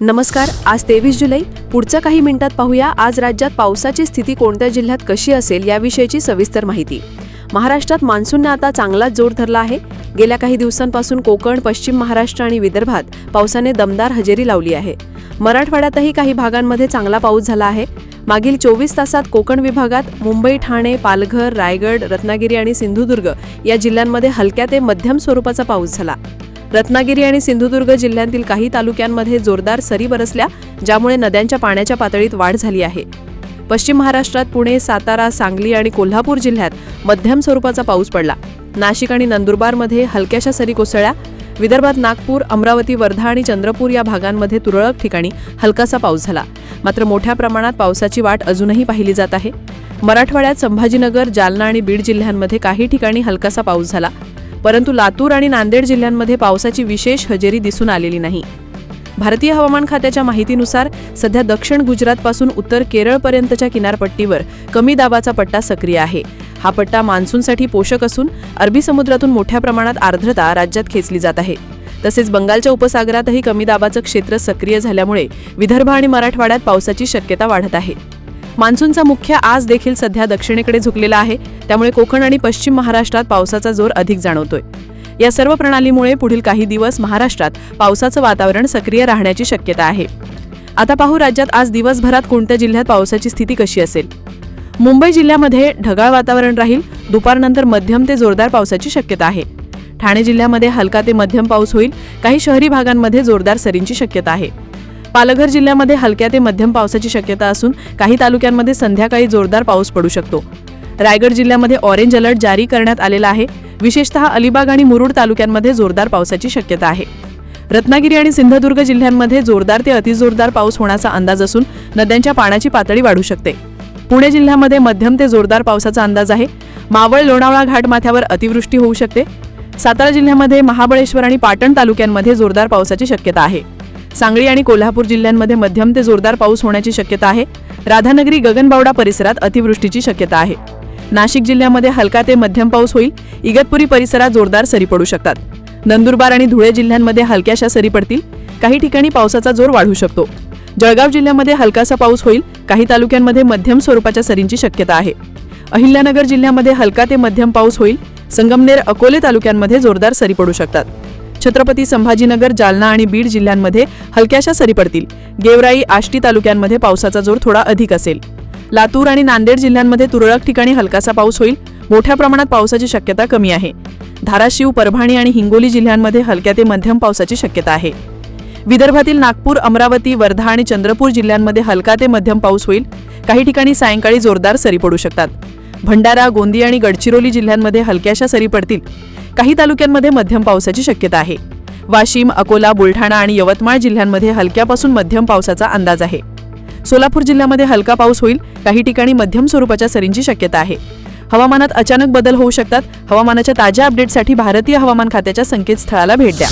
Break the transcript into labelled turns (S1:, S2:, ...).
S1: नमस्कार आज तेवीस जुलै. पुढच्या काही मिनिटात पाहूया आज राज्यात पावसाची स्थिती कोणत्या जिल्ह्यात कशी असेल याविषयीची सविस्तर माहिती. महाराष्ट्रात मान्सूनने आता चांगलाच जोर धरला आहे. गेल्या काही दिवसांपासून कोकण पश्चिम महाराष्ट्र आणि विदर्भात पावसाने दमदार हजेरी लावली आहे. मराठवाड्यातही काही भागांमध्ये चांगला पाऊस झाला आहे. मागील चोवीस तासात कोकण विभागात मुंबई ठाणे पालघर रायगड रत्नागिरी आणि सिंधुदुर्ग या जिल्ह्यांमध्ये हलक्या ते मध्यम स्वरूपाचा पाऊस झाला. रत्नागिरी आणि सिंधुदुर्ग जिल्ह्यांतील काही तालुक्यांमध्ये जोरदार सरी बरसल्या ज्यामुळे नद्यांच्या पाण्याच्या पातळीत वाढ झाली आहे. पश्चिम महाराष्ट्रात पुणे सातारा सांगली आणि कोल्हापूर जिल्ह्यात मध्यम स्वरूपाचा पाऊस पडला. नाशिक आणि नंदुरबारमध्ये हलक्याशा सरी कोसळल्या. विदर्भात नागपूर अमरावती वर्धा आणि चंद्रपूर या भागांमध्ये तुरळक ठिकाणी हलकासा पाऊस झाला. मात्र मोठ्या प्रमाणात पावसाची वाट अजूनही पाहिली जात आहे. मराठवाड्यात संभाजीनगर जालना आणि बीड जिल्ह्यांमध्ये काही ठिकाणी हलकासा पाऊस झाला. परंतु लातूर आणि नांदेड जिल्ह्यांमध्ये पावसाची विशेष हजेरी दिसून आलेली नाही. भारतीय हवामान खात्याच्या माहितीनुसार सध्या दक्षिण गुजरातपासून उत्तर केरळपर्यंतच्या किनारपट्टीवर कमी दाबाचा पट्टा सक्रिय आहे. हा पट्टा मान्सूनसाठी पोषक असून अरबी समुद्रातून मोठ्या प्रमाणात आर्द्रता राज्यात खेचली जात आहे. तसेच बंगालच्या उपसागरातही कमी दाबाचं क्षेत्र सक्रिय झाल्यामुळे विदर्भ आणि मराठवाड्यात पावसाची शक्यता वाढत आहे. मान्सूनचा मुख्य आज देखील सध्या दक्षिणेकडे झुकलेला आहे. त्यामुळे कोकण आणि पश्चिम महाराष्ट्रात पावसाचा जोर अधिक जाणवतोय. या सर्व प्रणालीमुळे पुढील काही दिवस महाराष्ट्रात पावसाचं वातावरण सक्रिय राहण्याची शक्यता आहे. आता पाहू राज्यात आज दिवसभरात कोणत्या जिल्ह्यात पावसाची स्थिती कशी असेल? मुंबई जिल्ह्यामध्ये ढगाळ वातावरण राहील. दुपारनंतर मध्यम ते जोरदार पावसाची शक्यता आहे. ठाणे जिल्ह्यामध्ये हलका ते मध्यम पाऊस होईल. काही शहरी भागांमध्ये जोरदार सरींची शक्यता आहे. पालघर जिल्ह्यामध्ये हलक्या ते मध्यम पावसाची शक्यता असून काही तालुक्यांमध्ये संध्याकाळी जोरदार पाऊस पडू शकतो. रायगड जिल्ह्यामध्ये ऑरेंज अलर्ट जारी करण्यात आलेला आहे. विशेषतः अलिबाग आणि मुरुड तालुक्यांमध्ये जोरदार पावसाची शक्यता आहे. रत्नागिरी आणि सिंधुदुर्ग जिल्ह्यांमध्ये जोरदार ते अतिजोरदार पाऊस होण्याचा अंदाज असून नद्यांच्या पाण्याची पातळी वाढू शकते. पुणे जिल्ह्यामध्ये मध्यम ते जोरदार पावसाचा अंदाज आहे. मावळ लोणावळा घाट माथ्यावर अतिवृष्टी होऊ शकते. सातारा जिल्ह्यामध्ये महाबळेश्वर आणि पाटण तालुक्यांमध्ये जोरदार पावसाची शक्यता आहे. सांगली आणि कोल्हापूर जिल्ह्यांमध्ये मध्यम ते जोरदार पाऊस होण्याची शक्यता आहे. राधानगरी गगनबावडा परिसरात अतिवृष्टीची शक्यता आहे. नाशिक जिल्ह्यामध्ये हलका ते मध्यम पाऊस होईल. इगतपुरी परिसरात जोरदार सरी पडू शकतात. नंदुरबार आणि धुळे जिल्ह्यांमध्ये हलक्याशा सरी पडतील. काही ठिकाणी पावसाचा जोर वाढू शकतो. जळगाव जिल्ह्यामध्ये हलकासा पाऊस होईल. काही तालुक्यांमध्ये मध्यम स्वरूपाच्या सरींची शक्यता आहे. अहिल्यानगर जिल्ह्यामध्ये हलका ते मध्यम पाऊस होईल. संगमनेर अकोले तालुक्यांमध्ये जोरदार सरी पडू शकतात. छत्रपती संभाजीनगर जालना आणि बीड जिल्ह्यांमध्ये हलक्याशा सरी पडतील. गेवराई आष्टी तालुक्यांमध्ये पावसाचा जोर थोडा अधिक असेल. लातूर आणि नांदेड जिल्ह्यांमध्ये तुरळक ठिकाणी हलकासा पाऊस होईल. मोठ्या प्रमाणात पावसाची शक्यता कमी आहे. धाराशिव परभणी आणि हिंगोली जिल्ह्यांमध्ये हलक्या ते मध्यम पावसाची शक्यता आहे. विदर्भातील नागपूर अमरावती वर्धा आणि चंद्रपूर जिल्ह्यांमध्ये हलका ते मध्यम पाऊस होईल. काही ठिकाणी सायंकाळी जोरदार सरी पडू शकतात. भंडारा गोंदिया आणि गडचिरोली जिल्ह्यांमध्ये हलक्याशा सरी पडतील. काही तालुक्यांमध्ये मध्यम पावसाची शक्यता आहे. वाशिम अकोला बुलढाणा आणि यवतमाळ जिल्ह्यांमध्ये हलक्यापासून मध्यम पावसाचा अंदाज आहे. सोलापूर जिल्ह्यामध्ये हलका पाऊस होईल काही ठिकाणी मध्यम स्वरूपाच्या सरींची शक्यता आहे. हवामानात अचानक बदल होऊ शकतात. हवामानाच्या ताज्या अपडेटसाठी भारतीय हवामान खात्याच्या संकेतस्थळाला भेट द्या.